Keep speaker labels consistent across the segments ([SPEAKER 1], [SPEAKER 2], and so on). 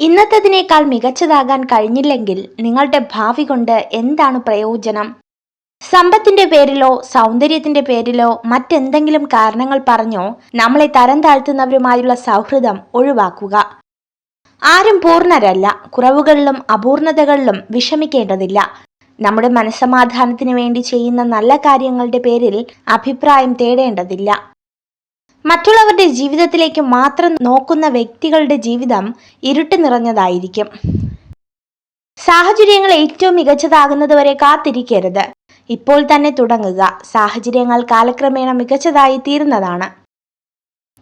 [SPEAKER 1] ഇന്നത്തതിനേക്കാൾ മികച്ചതാകാൻ കഴിഞ്ഞില്ലെങ്കിൽ നിങ്ങളുടെ ഭാവി കൊണ്ട് എന്താണ് പ്രയോജനം? സമ്പത്തിന്റെ പേരിലോ സൗന്ദര്യത്തിന്റെ പേരിലോ മറ്റെന്തെങ്കിലും കാരണങ്ങൾ പറഞ്ഞോ നമ്മളെ തരം താഴ്ത്തുന്നവരുമായുള്ള സൗഹൃദം ഒഴിവാക്കുക. ആരും പൂർണരല്ല. കുറവുകളിലും അപൂർണതകളിലും വിഷമിക്കേണ്ടതില്ല. നമ്മുടെ മനസ്സമാധാനത്തിന് വേണ്ടി ചെയ്യുന്ന നല്ല കാര്യങ്ങളുടെ പേരിൽ അഭിപ്രായം തേടേണ്ടതില്ല. മറ്റുള്ളവരുടെ ജീവിതത്തിലേക്ക് മാത്രം നോക്കുന്ന വ്യക്തികളുടെ ജീവിതം ഇരുട്ട് നിറഞ്ഞതായിരിക്കും. സാഹചര്യങ്ങൾ ഏറ്റവും മികച്ചതാകുന്നതുവരെ കാത്തിരിക്കരുത്. ഇപ്പോൾ തന്നെ തുടങ്ങുക. സാഹചര്യങ്ങൾ കാലക്രമേണ മികച്ചതായി തീരുന്നതാണ്.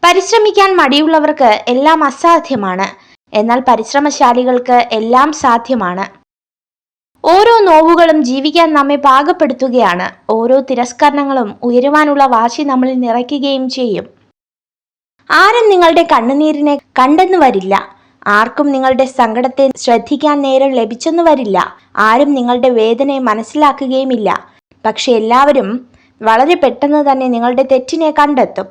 [SPEAKER 1] പരിശ്രമിക്കാൻ മടിയുള്ളവർക്ക് എല്ലാം അസാധ്യമാണ്. എന്നാൽ പരിശ്രമശാലികൾക്ക് എല്ലാം സാധ്യമാണ്. ഓരോ നോവുകളും ജീവിക്കാൻ നമ്മെ പാകപ്പെടുത്തുകയാണ്. ഓരോ തിരസ്കരണങ്ങളും ഉയരുവാനുള്ള വാശി നമ്മളിൽ നിറയ്ക്കുകയും ചെയ്യും. ആരും നിങ്ങളുടെ കണ്ണുനീരിനെ കണ്ടെന്നു വരില്ല. ആർക്കും നിങ്ങളുടെ സങ്കടത്തെ ശ്രദ്ധിക്കാൻ നേരം ലഭിച്ചെന്നു വരില്ല. ആരും നിങ്ങളുടെ വേദനയെ മനസ്സിലാക്കുകയുമില്ല. പക്ഷെ എല്ലാവരും വളരെ പെട്ടെന്ന് തന്നെ നിങ്ങളുടെ തെറ്റിനെ കണ്ടെത്തും.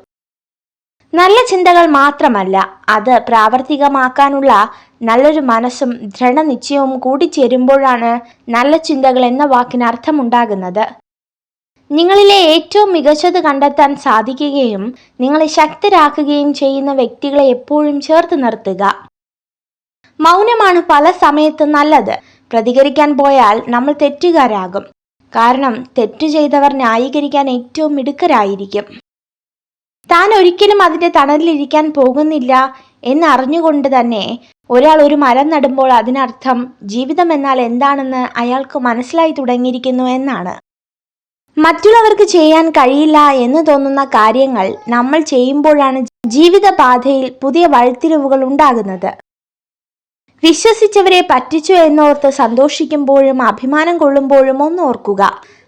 [SPEAKER 1] നല്ല ചിന്തകൾ മാത്രമല്ല അത് പ്രാവർത്തികമാക്കാനുള്ള നല്ലൊരു മനസ്സും ദൃഢനിശ്ചയവും കൂടിച്ചേരുമ്പോഴാണ് നല്ല ചിന്തകൾ എന്ന വാക്കിന് അർത്ഥമുണ്ടാകുന്നത്. നിങ്ങളിലെ ഏറ്റവും മികച്ചത് കണ്ടെത്താൻ സാധിക്കുകയും നിങ്ങളെ ശക്തരാക്കുകയും ചെയ്യുന്ന വ്യക്തികളെ എപ്പോഴും ചേർത്ത് നിർത്തുക. മൗനമാണ് പല സമയത്തും നല്ലത്. പ്രതികരിക്കാൻ പോയാൽ നമ്മൾ തെറ്റുകാരാകും. കാരണം തെറ്റു ചെയ്തവർ ന്യായീകരിക്കാൻ ഏറ്റവും മിടുക്കരായിരിക്കും. താൻ ഒരിക്കലും അതിന്റെ തണലിലിരിക്കാൻ പോകുന്നില്ല എന്നറിഞ്ഞുകൊണ്ട് തന്നെ ഒരാൾ ഒരു മരം നടുമ്പോൾ അതിനർത്ഥം ജീവിതം എന്നാൽ എന്താണെന്ന് അയാൾക്ക് മനസ്സിലായി തുടങ്ങിയിരിക്കുന്നു എന്നാണ്. മറ്റുള്ളവർക്ക് ചെയ്യാൻ കഴിയില്ല എന്ന് തോന്നുന്ന കാര്യങ്ങൾ നമ്മൾ ചെയ്യുമ്പോഴാണ് ജീവിതപാതയിൽ പുതിയ വഴിത്തിരിവുകൾ ഉണ്ടാകുന്നത്. വിശ്വസിച്ചവരെ പറ്റിച്ചു എന്നോർത്ത് സന്തോഷിക്കുമ്പോഴും അഭിമാനം കൊള്ളുമ്പോഴും ഒന്ന് ഓർക്കുക.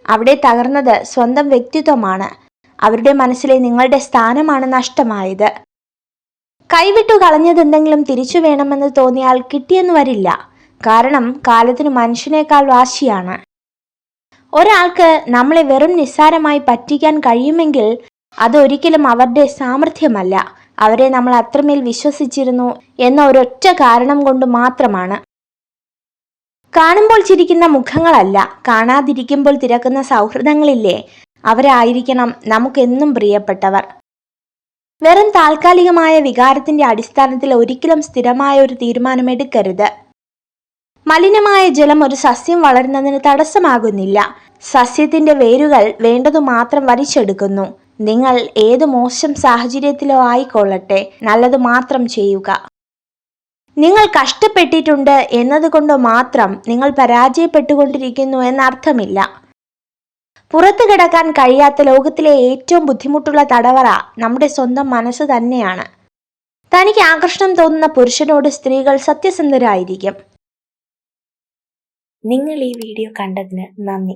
[SPEAKER 1] അവിടെ തകർന്നത് സ്വന്തം വ്യക്തിത്വമാണ്. അവരുടെ മനസ്സിലെ നിങ്ങളുടെ സ്ഥാനമാണ് നഷ്ടമായത്. കൈവിട്ടു കളഞ്ഞതെന്തെങ്കിലും തിരിച്ചു വേണമെന്ന് തോന്നിയാൽ കിട്ടിയെന്ന് വരില്ല. കാരണം കാലത്തിന് മനുഷ്യനേക്കാൾ വാശിയാണ്. ഒരാൾക്ക് നമ്മളെ വെറും നിസ്സാരമായി പറ്റിക്കാൻ കഴിയുമെങ്കിൽ അതൊരിക്കലും അവരുടെ സാമർഥ്യമല്ല. അവരെ നമ്മൾ അത്രമേൽ വിശ്വസിച്ചിരുന്നു എന്ന ഒരൊറ്റ കാരണം കൊണ്ട് മാത്രമാണ്. കാണുമ്പോൾ ചിരിക്കുന്ന മുഖങ്ങളല്ല കാണാതിരിക്കുമ്പോൾ തിരക്കുന്ന സൗഹൃദങ്ങളില്ലേ? അവരായിരിക്കണം നമുക്കെന്നും പ്രിയപ്പെട്ടവർ. വെറും താൽക്കാലികമായ വികാരത്തിന്റെ അടിസ്ഥാനത്തിൽ ഒരിക്കലും സ്ഥിരമായ ഒരു തീരുമാനമെടുക്കരുത്. മലിനമായ ജലം ഒരു സസ്യം വളരുന്നതിന് തടസ്സമാകുന്നില്ല. സസ്യത്തിന്റെ വേരുകൾ വേണ്ടതു മാത്രം വലിച്ചെടുക്കുന്നു. നിങ്ങൾ ഏത് മോശം സാഹചര്യത്തിലോ ആയിക്കൊള്ളട്ടെ നല്ലത് മാത്രം ചെയ്യുക. നിങ്ങൾ കഷ്ടപ്പെട്ടിട്ടുണ്ട് എന്നതുകൊണ്ട് മാത്രം നിങ്ങൾ പരാജയപ്പെട്ടുകൊണ്ടിരിക്കുന്നു എന്നർത്ഥമില്ല. പുറത്തു കിടക്കാൻ കഴിയാത്ത ലോകത്തിലെ ഏറ്റവും ബുദ്ധിമുട്ടുള്ള തടവറ നമ്മുടെ സ്വന്തം മനസ്സ് തന്നെയാണ്. തനിക്ക് ആകർഷണം തോന്നുന്ന പുരുഷനോട് സ്ത്രീകൾ സത്യസന്ധരായിരിക്കും.
[SPEAKER 2] നിങ്ങൾ ഈ വീഡിയോ കണ്ടതിന് നന്ദി.